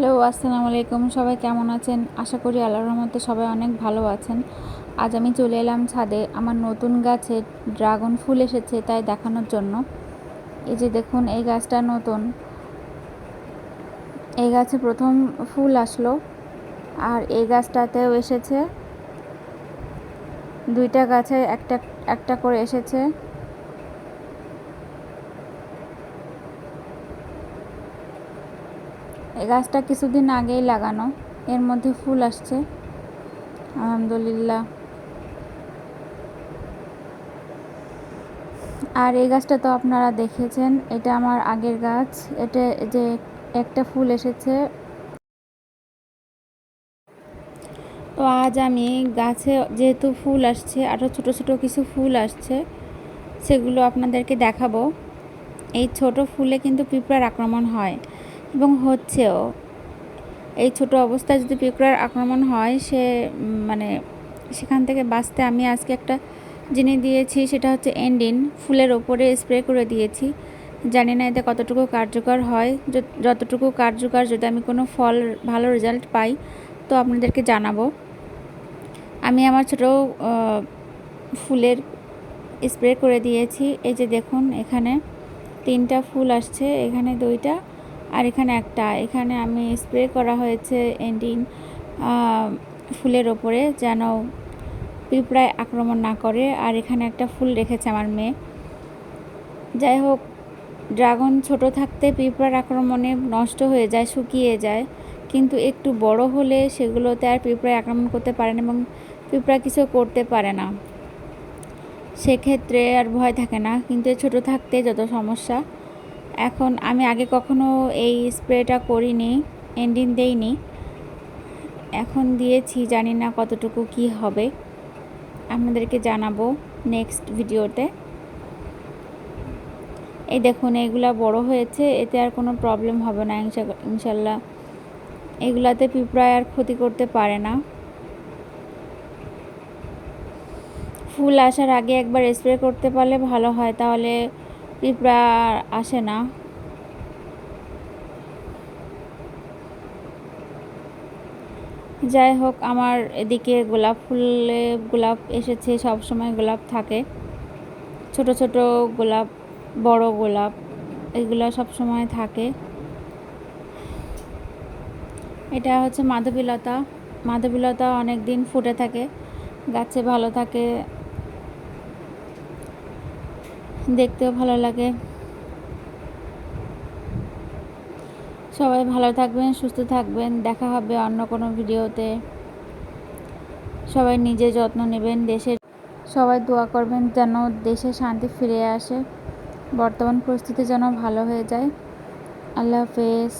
Hello, আসসালামু আলাইকুম। সবাই কেমন আছেন? আশা করি আল্লাহর রহমতে সবাই অনেক ভালো আছেন। আজ আমি চলে এলাম ছাদে। আমার নতুন গাছে ড্রাগন ফুল এসেছে তাই দেখানোর জন্য। এই যে দেখুন, এই গাছটা নতুন। এই গাছে প্রথম ফুল আসলো আর এই গাছটাতেও এসেছে। দুইটা গাছে একটা একটা করে এসেছে। এই গাছটা কিছুদিন আগেই লাগানো। এর মধ্যে ফুল আসছে। আলহামদুলিল্লাহ। আর এই গাছটা তো আপনারা দেখেছেন, এটা আমার আগের গাছ। এটা যে একটা ফুল এসেছে। তো আজ আমি গাছে যেহেতু ফুল আসছে আরও ছোটো ছোটো কিছু ফুল আসছে, সেগুলো আপনাদেরকে দেখাবো। এই ছোট ফুলে কিন্তু পিঁপড়ার আক্রমণ হয়। এবং হচ্ছেও। এই ছোট অবস্থায় যদি পিঁপড়ার আক্রমণ হয়, সে মানে সেখান থেকে বাঁচতে আমি আজকে একটা জিনিস দিয়েছি, সেটা হচ্ছে এন্ডিন। ফুলের ওপরে স্প্রে করে দিয়েছি। জানি না এতে কতটুকু কার্যকর হয়। যতটুকু কার্যকর যদি আমি কোনো ফল, ভালো রেজাল্ট পাই, তো আপনাদেরকে জানাব। আমি আমার ছোট ফুলের স্প্রে করে দিয়েছি। এই যে দেখুন, এখানে তিনটা ফুল আসছে, এখানে দুইটা। আর এখানে একটা, এখানে আমি স্প্রে করা হয়েছে এন্ডিন ফুলের ওপরে যেন পিঁপড়ায় আক্রমণ না করে। আর এখানে একটা ফুল রেখেছে আমার মেয়ে। যাই হোক, ড্রাগন ছোট থাকতে পিঁপড়ার আক্রমণে নষ্ট হয়ে যায়, শুকিয়ে যায়। কিন্তু একটু বড় হলে সেগুলোতে আর পিঁপড়ায় আক্রমণ করতে পারে না এবং পিঁপড়া কিছু করতে পারে না। সেক্ষেত্রে আর ভয় থাকে না। কিন্তু ছোট থাকতে যত সমস্যা এখন আমি আগে কখনো এই স্প্রেটা করিনি এন্ডিন দেইনি। এখন দিয়েছি, জানি না কতটুকু কি হবে। আপনাদেরকে জানাব নেক্সট ভিডিওতে এই দেখুন, এগুলা বড় হয়েছে, এতে আর কোনো প্রবলেম হবে না ইনশাল্লাহ। এগুলাতে পিঁপড়ায় আর ক্ষতি করতে পারে না। ফুল আসার আগে একবার স্প্রে করতে পারলে ভালো হয়, তাহলে পিঁপড়া আসে না। যাই হোক, আমার এদিকে গোলাপ ফুলে গোলাপ এসেছে, সব সময় গোলাপ থাকে। ছোট ছোট গোলাপ, বড় গোলাপ, এগুলো সব সময় থাকে। এটা হচ্ছে মাধবীলতা। মাধবীলতা অনেক দিন ফুটে থাকে, গাছে ভালো থাকে দেখতেও ভালো লাগে। সবাই ভালো থাকবেন, সুস্থ থাকবেন। দেখা হবে অন্য কোনো ভিডিওতে। সবাই নিজে যত্ন নেবেন দেশের। সবাই দোয়া করবেন যেন দেশে শান্তি ফিরে আসে। বর্তমান পরিস্থিতি যেন ভালো হয়ে যায়। আল্লাহ হাফেজ।